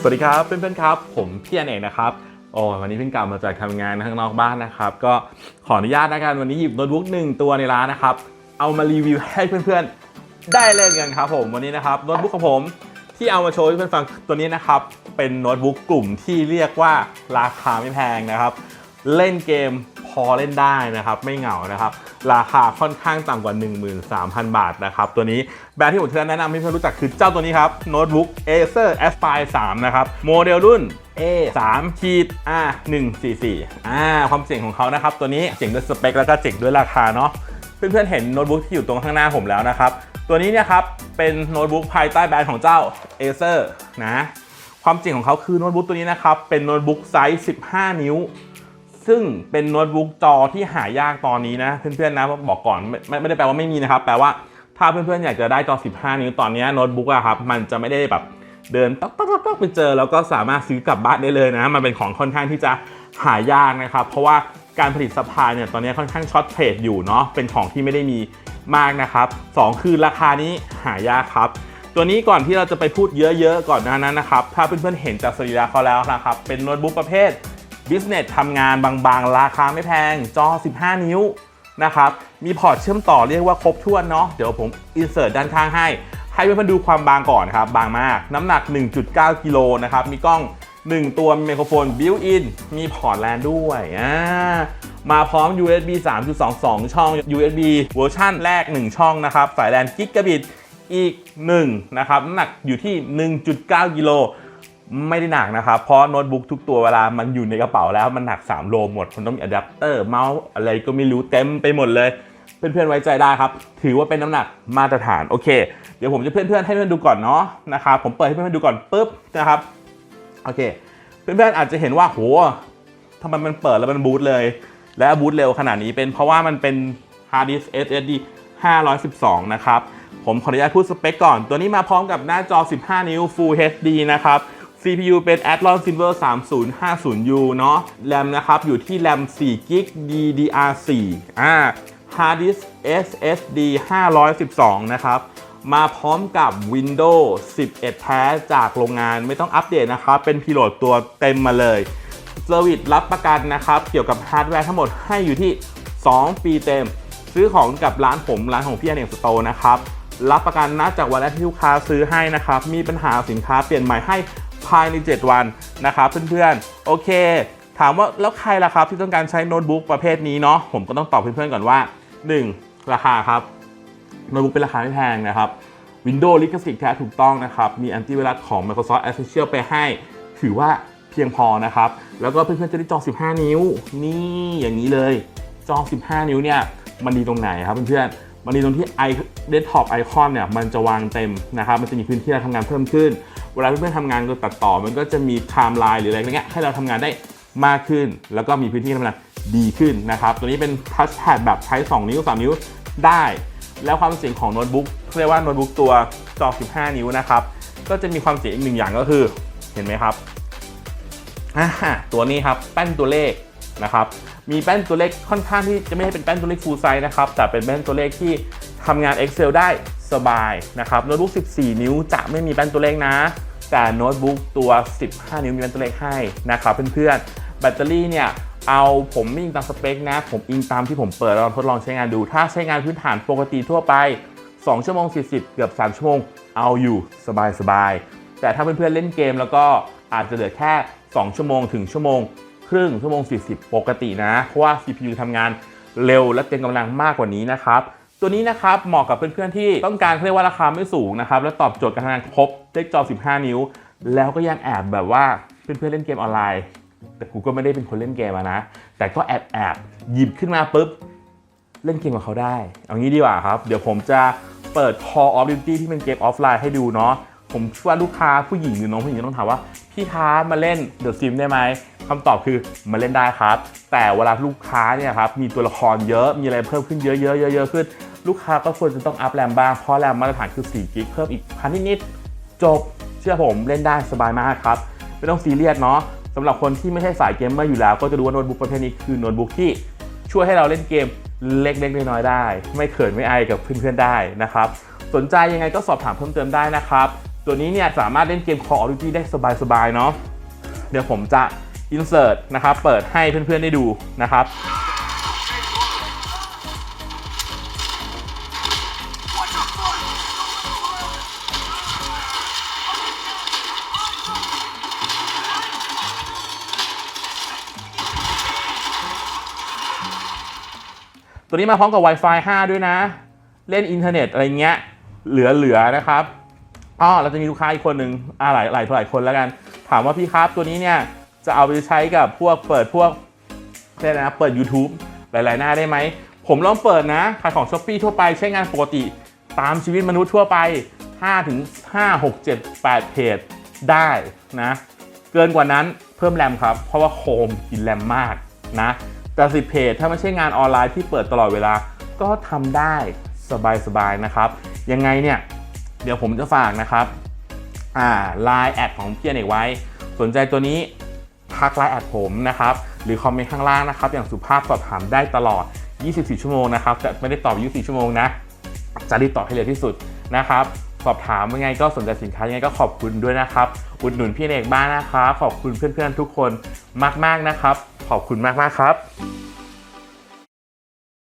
สวัสดีครับเพื่อนๆครับ ผมพี่อนเอกนะครับโอ้วันนี้เพิ่งกลับมาจากทำงานข้างนอกบ้านนะครับ ก็ขออนุญาตนะกันวันนี้หยิบโน้ตบุ๊กหนึ่งตัวในร้านนะครับ เอามารีวิวให้เพื่อนๆ ได้เล่นกันครับผมวันนี้นะครับโน้ตบุ๊กของผมที่เอามาโชว์ให้เพื่อนฟังตัวนี้นะครับ เป็นโน้ตบุ๊กกลุ่มที่เรียกว่าราคาไม่แพงนะครับ เล่นเกมพอเล่นได้นะครับ ไม่เหงานะครับ ราคาค่อนข้างต่ำกว่า 13,000 บาทนะครับ ตัวนี้แบรนด์ที่ผมจะแนะนำให้เพื่อนรู้จักคือเจ้าตัวนี้ครับโน้ตบุ๊ก Acer Aspire 3 นะครับ โมเดลรุ่น A 3ขีด R 144อ่าความเจ๋งของเขานะครับ ตัวนี้เจ๋งด้วยสเปคแล้วก็เจ๋งด้วยราคาเนาะเพื่อนๆเห็นโน้ตบุ๊กที่อยู่ตรงข้างหน้าผมแล้วนะครับ ตัวนี้เนี่ยครับเป็นโน้ตบุ๊กภายใต้แบรนด์ของเจ้า Acer นะความเจ๋งของเขาคือโน้ตบุ๊กตัวนี้นะครับ เป็นโน้ตบุ๊กไซส์ 15 นิ้ว ซึ่งเป็นโน้ตบุ๊กจอที่หายากตอนนี้นะเพื่อนๆนะบอกก่อนไม่ไม่ได้แปลว่าไม่มีนะครับ แปลว่าถ้าเพื่อนๆอยากจะได้จอ 15 นิ้วตอนนี้โน้ตบุ๊กอะครับมันจะไม่ได้แบบเดินต๊อกต๊อกต๊อกไปเจอ แล้วก็สามารถซื้อกลับบ้านได้เลยนะ มันเป็นของค่อนข้างที่จะหายากนะครับ เพราะว่าการผลิตซัพพลายเนี่ยตอนนี้ค่อนข้างช็อตเทรดอยู่เนาะเป็นของที่ไม่ได้มีมากนะครับสองคือราคานี้หายากครับ ตัวนี้ก่อนที่เราจะไปพูดเยอะๆก่อนหน้านั้นนะครับ ถ้าเพื่อนๆเห็นจากสรีระเขาแล้วนะครับ เป็นโน้ตบุ๊กประเภท Business ทำงานบางๆ ราคาไม่แพง จอ 15 นิ้วนะครับ มีพอร์ตเชื่อมต่อเรียกว่าครบถ้วนเนาะ เดี๋ยวผมอินเสิร์ตด้านข้างให้ ให้เพื่อนๆดูความบางก่อนครับ บางมาก น้ำหนัก 1.9 กิโลนะครับ มีกล้อง 1 ตัวมีไมโครโฟนบิวอิน มีพอร์ตแลนด้วยอ่ามาพร้อม USB 3.22 ช่อง USB เวอร์ชันแรก 1 ช่องนะครับ สายแลนกิกะบิตอีก 1 นะครับ น้ำหนักอยู่ที่ 1.9 กิโล ไม่ได้หนักนะครับ เพราะโน้ตบุ๊กทุกตัวเวลามันอยู่ในกระเป๋าแล้วมันหนัก 3 โลหมดมันต้องมีอะแดปเตอร์เมาส์อะไรก็ไม่รู้เต็มไปหมดเลย เพื่อนๆไว้ใจได้ครับ ถือว่าเป็นน้ำหนักมาตรฐานโอเค เดี๋ยวผมจะเพื่อนๆให้เพื่อนดูก่อนเนาะนะครับผมเปิดให้เพื่อนๆดูก่อนปุ๊บนะครับโอเค เพื่อนๆอาจจะเห็นว่าโหทำไมมันเปิดแล้วมันบูตเลย และบูตเร็วขนาดนี้เป็นเพราะว่ามันเป็น hard disk SSD 512 นะครับ ผมขออนุญาตพูดสเปคก่อน ตัวนี้มาพร้อมกับหน้าจอ 15 นิ้ว Full HD นะครับ CPU เป็น Athlon Silver 3050U เนาะ RAM นะครับ อยู่ที่ RAM 4 g b DDR4 อ่า Hard disk SSD 512 นะครับ มาพร้อมกับ Windows 11 แท้จากโรงงานไม่ต้องอัปเดตนะครับ เป็นพีโหลดตัวเต็มมาเลยเซอร์วิสรับประกันนะครับ เกี่ยวกับฮาร์ดแวร์ทั้งหมดให้อยู่ที่ 2 ปีเต็ม ซื้อของกับร้านผมร้านของพี่อเนกสโตนะครับ รับประกันนะจากวันแรกที่ลูกค้าซื้อให้นะครับ มีปัญหาสินค้าเปลี่ยนใหม่ให้ ภายใน 7 วันนะครับเพื่อนๆ โอเค ถามว่าแล้วใครล่ะครับที่ต้องการใช้โน้ตบุ๊กประเภทนี้เนาะผมก็ต้องตอบเพื่อนๆก่อนว่า 1. ราคาครับโน้ตบุ๊กเป็นราคาไม่แพงนะครับ Windows ลิขสิทธิ์แท้ถูกต้องนะครับ มีแอนตี้ไวรัสของ Microsoft Essential ไปให้ ถือว่าเพียงพอนะครับ แล้วก็เพื่อนๆจะได้จอ 15 นิ้ว นี่อย่างนี้เลย จอ 15 นิ้วเนี่ยมันดีตรงไหนครับเพื่อนๆมันดีตรงที่ไอเดสก์ท็อปไอคอนเนี่ยมันจะวางเต็มนะครับ มันจะมีพื้นที่การทำงานเพิ่มขึ้น วลาเพื่อนๆทำงานก็ตัดต่อ มันก็จะมีไทม์ไลน์หรืออะไรเงี้ยให้เราทำงานได้มากขึ้น แล้วก็มีพื้นที่ทำงานดีขึ้นนะครับ ตัวนี้เป็นทัชแพดแบบใช้ 2 นิ้ว 3 นิ้วได้ แล้วความเสียงของโน้ตบุ๊กเรียกว่าโน้ตบุ๊กตัวจอ 15 นิ้วนะครับ ก็จะมีความเสียงอีกหนึ่งอย่างก็คือ เห็นไหมครับ ตัวนี้ครับแป้นตัวเลขนะครับ มีแป้นตัวเลขค่อนข้างที่จะไม่ได้เป็นแป้นตัวเลข full size นะครับ แต่เป็นแป้นตัวเลขที่ทำงาน Excel ได้สบายนะครับ โน้ตบุ๊ก 14 นิ้วจะไม่มีแป้นตัวเลขนะ แต่โน้ตบุ๊กตัว 15 นิ้วมีแป้นตัวเลขให้นะครับเพื่อนๆ แบตเตอรี่เนี่ยเอาผมไม่อิงตามสเปคนะ ผมอิงตามที่ผมเปิดลองทดลองใช้งานดู ถ้าใช้งานพื้นฐานปกติทั่วไป 2 ชั่วโมง 40 เกือบ 3 ชั่วโมง เอาอยู่สบายๆ แต่ถ้าเพื่อนๆเล่นเกมแล้วก็อาจจะเหลือแค่ 2 ชั่วโมงถึงชั่วโมง ครึ่งชั่วโมง 40 ปกตินะ เพราะว่า CPU ทำงานเร็วและเต็มกำลังมากกว่านี้นะครับ ตัวนี้นะครับเหมาะกับเพื่อนๆที่ต้องการเรียกว่าราคาไม่สูงนะครับและตอบโจทย์การทำงานครบเลขจอ 15 นิ้ว แล้วก็ยังแอบแบบว่าเพื่อนๆเล่นเกมออนไลน์ แต่กูก็ไม่ได้เป็นคนเล่นเกมนะ แต่ก็แอบแอบหยิบขึ้นมาปุ๊บเล่นเกมกับเขาได้ เอางี้ดีกว่าครับ เดี๋ยวผมจะเปิด Call of Duty ที่เป็นเกมออฟไลน์ให้ดูเนาะผมชว่าลูกค้าผู้หญิงหรือน้องผู้หญิงต้องถามว่า พี่ค้ามาเล่น The Sim ได้ไหมคำตอบคือมาเล่นได้ครับ แต่เวลาลูกค้าเนี่ยครับมีตัวละครเยอะมีอะไรเพิ่มขึ้นเยอะๆเยอะๆขึ้น ลูกค้าก็ควรจะต้องอัพแรมบ้าง เพราะแรมมาตรฐานคือ4กิกเพิ่มอีกพันนิดๆจบเชื่อผมเล่นได้สบายมากครับ ไม่ต้องซีเรียสเนาะสำหรับคนที่ไม่ใช่สายเกมเมอร์อยู่แล้ว ก็จะรู้ว่าโน้ตบุ๊กประเภทนี้คือโน้ตบุ๊กที่ช่วยให้เราเล่นเกมเล็กๆน้อยๆได้ ไม่เขินไม่อายกับเพื่อนๆได้นะครับ สนใจยังไงก็สอบถามเพิ่มเติมได้นะครับ ตัวนี้เนี่ยสามารถเล่นเกม Call of Duty ได้สบายๆเนาะเดี๋ยวผมจะ insert นะครับ เปิดให้เพื่อนๆได้ดูนะครับ ตัวนี้มาพร้อมกับ Wi-Fi 5 ด้วยนะ เล่นอินเทอร์เน็ตอะไรเงี้ย เหลือๆนะครับอ๋อเราจะมีลูกค้าอีกคนหนึ่งอ่าหลายหลายหลายคนแล้วกัน ถามว่าพี่ครับตัวนี้เนี่ยจะเอาไปใช้กับพวกเปิดพวกเรียกอะไรนะเปิด YouTube หลาย ๆ หน้าได้ไหม ผมลองเปิดนะขายของ s h อ p e e ทั่วไปใช้งานปกติ ตามชีวิตมนุษย์ทั่วไป5ถึง5 6 7 8 เพจได้นะ เกินกว่านั้นเพิ่มแรมครับ เพราะว่าโคมกินแรมมากนะ แต่สิเพจถ้าไม่ใช่งานออนไลน์ที่เปิดตลอดเวลา ก็ทำได้สบายๆนะครับ ยังไงเนี่ย เดี๋ยวผมจะฝากนะครับอ่าไลน์แอดของพี่เนกไว้ สนใจตัวนี้ทักไลน์แอดผมนะครับ หรือคอมเมนต์ข้างล่างนะครับ อย่างสุภาพสอบถามได้ตลอด 24 ชั่วโมงนะครับ จะไม่ได้ตอบ 24 ชั่วโมงนะ จะรีบตอบให้เร็วที่สุดนะครับ สอบถามยังไงก็สนใจสินค้ายังไงก็ขอบคุณด้วยนะครับ อุดหนุนพี่เอกบ้างนะครับ ขอบคุณเพื่อนๆทุกคนมากๆนะครับ ขอบคุณมากๆครับ